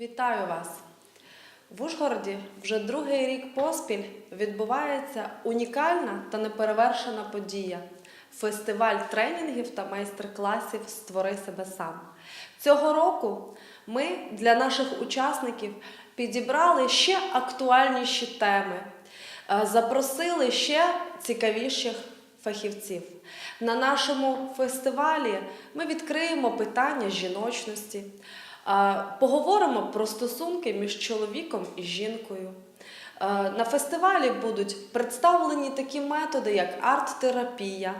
Вітаю вас! В Ужгороді вже другий рік поспіль відбувається унікальна та неперевершена подія фестиваль тренінгів та майстер-класів Створи себе сам. Цього року ми для наших учасників підібрали ще актуальніші теми, е, запросили ще цікавіших фахівців. На нашому фестивалі ми відкриємо питання жіночності, поговоримо про стосунки між чоловіком і жінкою. На фестивалі будуть представлені такі методи, як арт-терапія,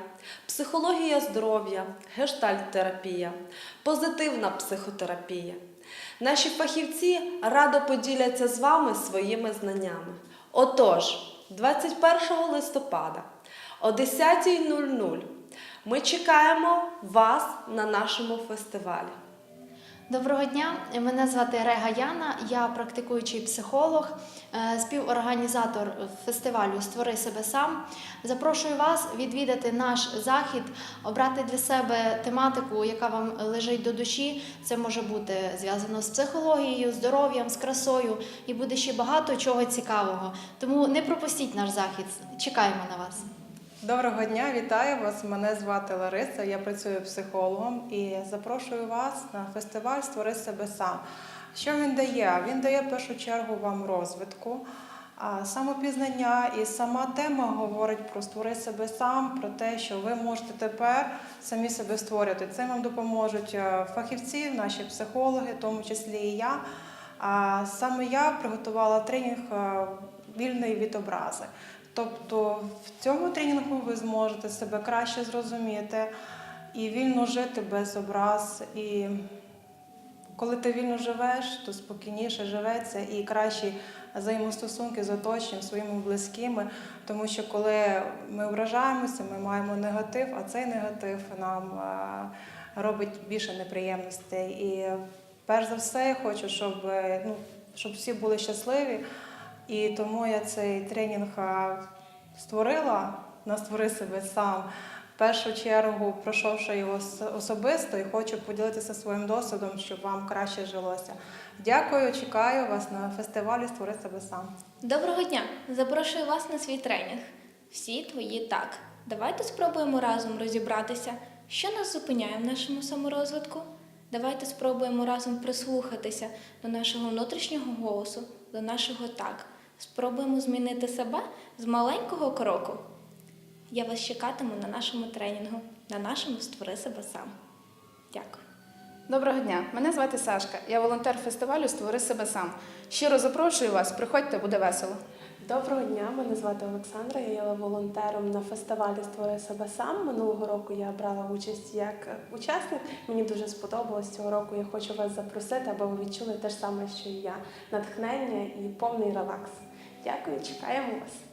психологія здоров'я, гештальт-терапія, позитивна психотерапія. Наші фахівці радо поділяться з вами своїми знаннями. Отож, 21 листопада о 10.00 ми чекаємо вас на нашому фестивалі. Доброго дня, мене звати Рега Яна, я практикуючий психолог, е, співорганізатор фестивалю Створи себе сам. Запрошую вас відвідати наш захід, обрати для себе тематику, яка вам лежить до душі. Це може бути зв'язано з психологією, здоров'ям, з красою і буде ще багато чого цікавого. Тому не пропустіть наш захід. Чекаємо на вас. Доброго дня, вітаю вас. Мене звати Лариса, я працюю психологом і запрошую вас на фестиваль Створи себе сам. Що він дає? Він дає в першу чергу вам розвитку, самопізнання і сама тема говорить про створи себе сам, про те, що ви можете тепер самі себе створювати. Це вам допоможуть е, фахівці, наші психологи, в тому числі і я. Саме я приготувала тренінг е, вільний від образи. Тобто в цьому тренінгу ви зможете себе краще зрозуміти і вільно жити без образ. І коли ти вільно живеш, то спокійніше живеться і кращі взаємостосунки з оточенням, своїми близькими. Тому що коли ми вражаємося, ми маємо негатив, а цей негатив нам е, робить більше неприємностей. І перш за все, я хочу, щоб, е, ну, щоб всі були щасливі. І тому я цей тренінг створила на створи себе сам. В першу чергу, пройшовши його особисто, і хочу поділитися своїм досвідом, щоб вам краще жилося. Дякую, чекаю вас на фестивалі Створи себе сам. Доброго дня! Запрошую вас на свій тренінг. Всі твої так. Давайте спробуємо разом розібратися, що нас зупиняє в нашому саморозвитку. Давайте спробуємо разом прислухатися до нашого внутрішнього голосу, до нашого так. Спробуємо змінити себе з маленького кроку. Я вас чекатиму на нашому тренінгу, на нашому створи себе сам. Дякую. Доброго дня, мене звати Сашка. Я волонтер фестивалю Створи себе сам. Щиро запрошую вас, приходьте, буде весело. Доброго дня, мене звати Олександра. Я є волонтером на фестивалі Створи себе сам. Минулого року я брала участь як учасник. Мені дуже сподобалось цього року. Я хочу вас запросити, аби ви відчули те ж саме, що і я натхнення і повний релакс. Дякую, чекаємо вас.